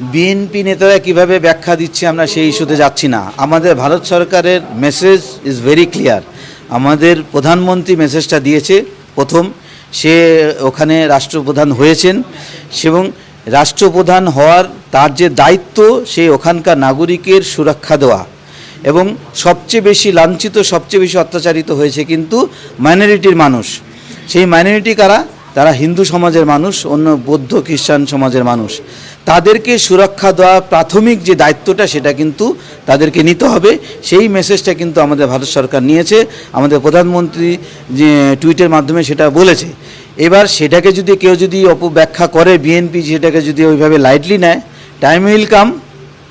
BNP নেতারা কীভাবে ব্যাখ্যা দিচ্ছে আমরা সেই ইস্যুতে যাচ্ছি না। আমাদের ভারত সরকারের মেসেজ ইজ ভেরি ক্লিয়ার আমাদের প্রধানমন্ত্রী মেসেজটা দিয়েছে, প্রথম। সে ওখানে রাষ্ট্রপ্রধান হয়েছেন এবং রাষ্ট্রপ্রধান হওয়ার তার যে দায়িত্ব, সে ওখানকার নাগরিকের সুরক্ষা দেওয়া। এবং সবচেয়ে বেশি লাঞ্ছিত, সবচেয়ে বেশি অত্যাচারিত হয়েছে কিন্তু মাইনরিটির মানুষ। সেই মাইনরিটি কারা? তারা হিন্দু সমাজের মানুষ, অন্য বৌদ্ধ খ্রিস্টান সমাজের মানুষ। তাদেরকে সুরক্ষা দেওয়া প্রাথমিক যে দায়িত্বটা, সেটা কিন্তু তাদেরকে নিতে হবে। সেই মেসেজটা কিন্তু আমাদের ভারত সরকার নিয়েছে। আমাদের প্রধানমন্ত্রী যে টুইটের মাধ্যমে সেটা বলেছে। এবার সেটাকে যদি কেউ যদি অপব্যাখ্যা করে, বিএনপি সেটাকে যদি ওইভাবে লাইটলি নেয় টাইম উইল কাম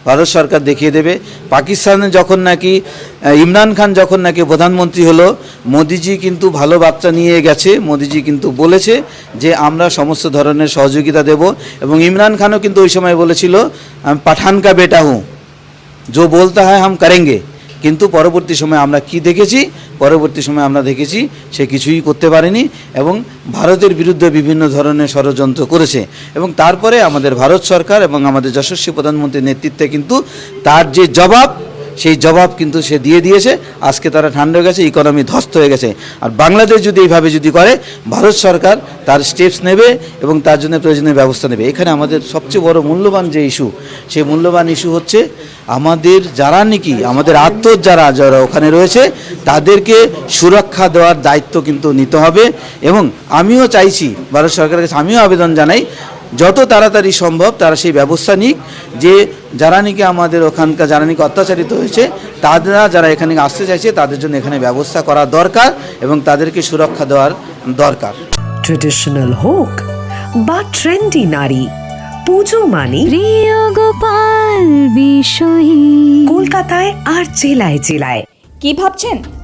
ভারত সরকার দেখিয়ে দেবে পাকিস্তানে যখন নাকি আহ, ইমরান খান যখন নাকি প্রধানমন্ত্রী হলো মোদিজি কিন্তু ভালো বার্তা নিয়ে গেছে মোদিজি কিন্তু বলেছে যে আমরা সমস্ত ধরনের সহযোগিতা দেব এবং ইমরান খানও কিন্তু ওই সময় বলেছিল আমি পাঠান কা বেটা হুঁ जो बोलता है हम करेंगे কিন্তু পরবর্তী সময়ে আমরা কি দেখেছি? পরবর্তী সময়ে আমরা দেখেছি সে কিছুই করতে পারেনি এবং ভারতের বিরুদ্ধে বিভিন্ন ধরনের ষড়যন্ত্র করেছে এবং তারপরে আমাদের ভারত সরকার এবং আমাদের যশস্বী প্রধানমন্ত্রীর নেতৃত্বে কিন্তু তার যে জবাব সেই জবাব কিন্তু সে দিয়ে দিয়েছে। আজকে তারা ঠান্ডা হয়ে গেছে ইকোনমি ধ্বস্ত হয়ে গেছে। আর বাংলাদেশ যদি এইভাবে যদি করে, ভারত সরকার তার স্টেপস নেবে এবং তার জন্য প্রয়োজনীয় ব্যবস্থা নেবে। এখানে আমাদের সবচেয়ে বড় মূল্যবান যে ইস্যু সেই মূল্যবান ইস্যু হচ্ছে আমাদের যারা নাকি, আমাদের আত্ম যারা যারা ওখানে রয়েছে, তাদেরকে সুরক্ষা দেওয়ার দায়িত্ব কিন্তু নিতে হবে। এবং আমিও চাইছি, ভারত সরকারের কাছে আমিও আবেদন জানাই যত তাড়াতাড়ি সম্ভব তারা সেই ব্যবস্থা নিক যে যারা নাকি আমাদের ওখানকার যারা নাকি অত্যাচারিত হয়েছে তারা যারা এখানে আসতে চাইছে তাদের জন্য এখানে ব্যবস্থা করা দরকার এবং তাদেরকে সুরক্ষা দেওয়ার দরকার। ট্রেডিশনাল হোক বা ট্রেন্ডি নারী পুজো মানে প্রিয় গোপাল বিষয়ী। কলকাতায় আর জেলায় জেলায়। কি ভাবছেন?